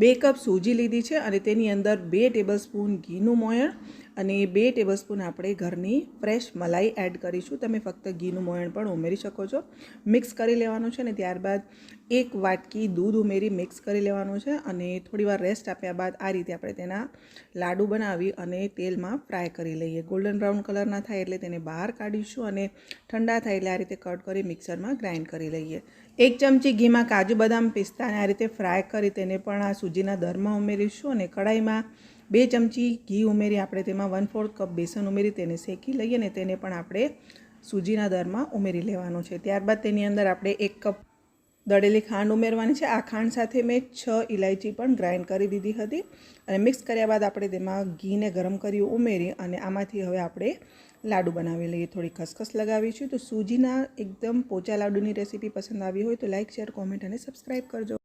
બે કપ સૂજી લીધી છે અને તેની અંદર બે ટેબલસ્પૂન ઘીનું મોયણ અને બે ટેબલસ્પૂન આપણે ઘરની ફ્રેશ મલાઈ એડ કરીશું. તમે ફક્ત ઘીનું મોયણ પણ ઉમેરી શકો છો. મિક્સ કરી લેવાનું છે અને ત્યારબાદ એક વાટકી દૂધ ઉમેરી મિક્સ કરી લેવાનું છે અને થોડીવાર રેસ્ટ આપ્યા બાદ આ રીતે આપણે તેના લાડુ બનાવી અને તેલમાં ફ્રાય કરી લઈએ. ગોલ્ડન બ્રાઉન કલરના થાય એટલે તેને બહાર કાઢીશું અને ઠંડા થાય એટલે આ રીતે કટ કરી મિક્સરમાં ગ્રાઇન્ડ કરી લઈએ. એક ચમચી ઘીમાં કાજુ બદામ પિસ્તાને આ રીતે ફ્રાય કરી તેને પણ આ સૂજીના દરમાં ઉમેરીશું અને કઢાઈમાં બે ચમચી ઘી ઉમેરી આપણે તેમાં વન ફોર્થ કપ બેસન ઉમેરી તેને શેકી લઈએ અને તેને પણ આપણે સૂજીના દરમાં ઉમેરી લેવાનું છે. ત્યારબાદ તેની અંદર આપણે એક કપ દળેલી ખાંડ ઉમેરવાની છે. આ ખાંડ સાથે મેં છ ઇલાયચી પણ ગ્રાઇન્ડ કરી દીધી હતી અને મિક્સ કર્યા બાદ આપણે તેમાં ઘીને ગરમ કરી ઉમેરી અને આમાંથી હવે આપણે લાડુ બનાવી લઈએ. થોડી ખસખસ લગાવીશું. તો સૂજીના એકદમ પોચા લાડુની રેસીપી પસંદ આવી હોય તો લાઇક શેર, કોમેન્ટ અને સબસ્ક્રાઈબ કરજો.